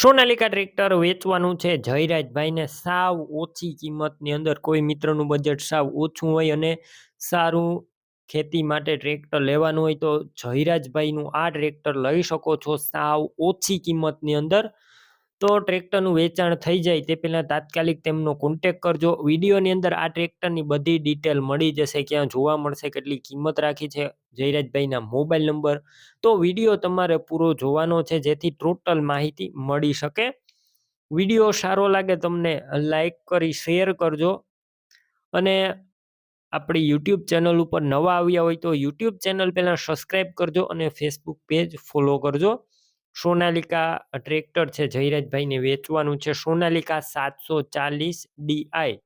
Sonalika tractor વેચવાનું છે. જયરાજભાઈને સાવ ઓછી કિંમતની અંદર કોઈ મિત્રનું બજેટ સાવ ઓછું હોય અને સારું ખેતી માટે ટ્રેક્ટર લેવાનું હોય તો જયરાજભાઈનું આ ટ્રેક્ટર લઈ શકો છો સાવ ઓછી કિંમતની અંદર. તો ટ્રેક્ટરનું વેચાણ થઈ જાય તે પહેલાં તાત્કાલિક તેમનો કોન્ટેક કરજો. વિડીયોની અંદર આ ટ્રેક્ટરની બધી ડિટેલ મળી જશે, ક્યાં જોવા મળશે, કેટલી કિંમત રાખી છે જયરાજભાઈના મોબાઈલ નંબર તો વીડિયો તમારે પૂરો જોવાનો છે, જેથી ટોટલ માહિતી મળી શકે. વીડિયો સારો લાગે તમને લાઈક કરી શેર કરજો. અને આપણી યુટ્યુબ ચેનલ ઉપર નવા આવ્યા હોય તો યુટ્યુબ ચેનલ પહેલાં સબસ્ક્રાઈબ કરજો અને ફેસબુક પેજ ફોલો કરજો. સોનાલિકા ટ્રેક્ટર છે, જયરાજભાઈને વેચવાનું છે. સોનાલિકા સાતસો ચાલીસ ડીઆઈ.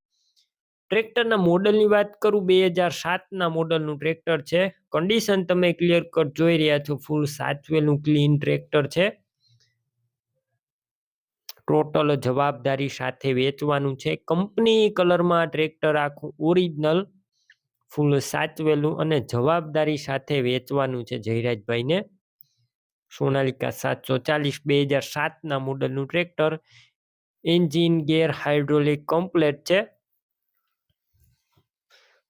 ટ્રેક્ટરના મોડલની વાત કરું, બે હજાર સાતના મોડલનું ટ્રેક્ટર છે. કન્ડિશન તમે ક્લિયર કટ જોઈ રહ્યા છો, ફૂલ સાચવેલું ક્લીન ટ્રેક્ટર છે. ટોટલ જવાબદારી સાથે વેચવાનું છે. કંપની કલરમાં ટ્રેક્ટર આખું ઓરિજિનલ, ફૂલ સાચવેલું અને જવાબદારી સાથે વેચવાનું છે જયરાજભાઈને. સોનાલિકા સાતસો ચાલીસ બે હજાર સાતના મોડલનું tractor engine gear hydraulic complete છે.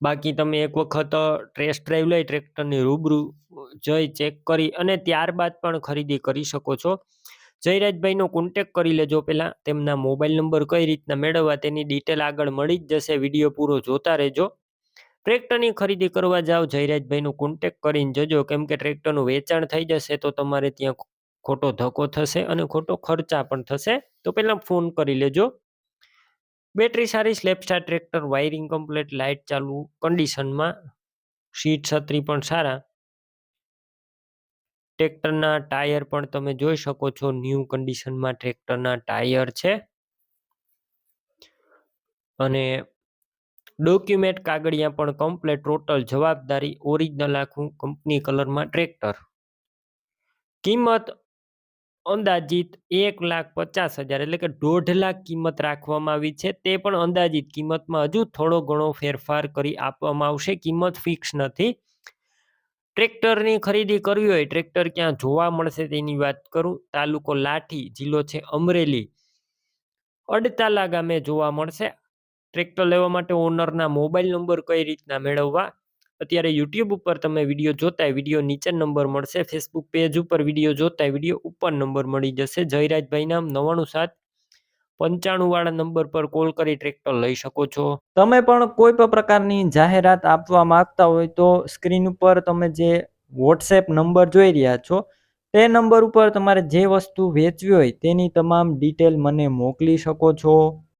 બાકી તમે એક વખત ટેસ્ટ ડ્રાઈવ લઈ ટ્રેક્ટરની રૂબરૂ જઈ ચેક કરી અને ત્યારબાદ પણ ખરીદી કરી શકો છો. જયરાજભાઈનો કોન્ટેક કરી લેજો પહેલાં, તેમના મોબાઈલ નંબર કઈ રીતના મેળવવા તેની ડિટેલ આગળ મળી જ જશે વીડિયો પૂરો જોતા રહેજો. ટ્રેક્ટરની ખરીદી કરવા જાઓ, જયરાજભાઈનો કોન્ટેક કરીને જજો. કેમ કે ટ્રેક્ટરનું વેચાણ થઈ જશે તો તમારે ત્યાં ખોટો ધક્કો થશે અને ખોટો ખર્ચા પણ થશે. તો પહેલાં ફોન કરી લેજો. બેટરી સારી સ્લેપસ્ટાર ટ્રેક્ટર, વાયરિંગ કમ્પ્લીટ, લાઇટ ચાલુ, કન્ડિશનમાં સીટ છત્રી પણ સારા. ટ્રેક્ટરના ટાયર પણ તમે જોઈ શકો છો, ન્યૂ કન્ડિશનમાં ટ્રેક્ટરના ટાયર છે. અને ડોક્યુમેન્ટ કાગળિયા પણ કમ્પ્લેટ ટોટલ જવાબદારી ઓરિજિનલ આખું કંપની કલરમાં ટ્રેક્ટર કિંમત અંદાજિત એક લાખ પચાસ હજાર એટલે કે દોઢ લાખ કિંમત રાખવામાં આવી છે. તે પણ અંદાજિત કિંમતમાં હજુ થોડો ઘણો ફેરફાર કરી આપવામાં આવશે. કિંમત ફિક્સ નથી. ટ્રેક્ટરની ખરીદી કરવી હોય, ટ્રેક્ટર ક્યાં જોવા મળશે તેની વાત કરું. તાલુકો લાઠી જિલ્લો છે અમરેલી. અડતાલા ગામે જોવા મળશે. ટ્રેક્ટર લેવા માટે ઓનરના મોબાઈલ નંબર કઈ રીતના મેળવવા? અત્યારે યુટ્યુબ ઉપર તમે વીડિયો જોતા વીડિયો નીચે નંબર મળશે, ફેસબુક પેજ ઉપર વીડિયો જોતા વીડિયો ઉપર નંબર મળી જશે. જયરાજભાઈ નામ નવાણું સાત પંચાણું વાળા નંબર પર કોલ કરી ટ્રેક્ટર લઈ શકો છો. તમે પણ કોઈ પણ પ્રકારની જાહેરાત આપવા માંગતા હોય તો સ્ક્રીન ઉપર તમે જે વોટ્સએપ નંબર જોઈ રહ્યા છો, તે નંબર ઉપર તમારે જે વસ્તુ વેચવી હોય તેની તમામ ડિટેલ મને મોકલી શકો છો.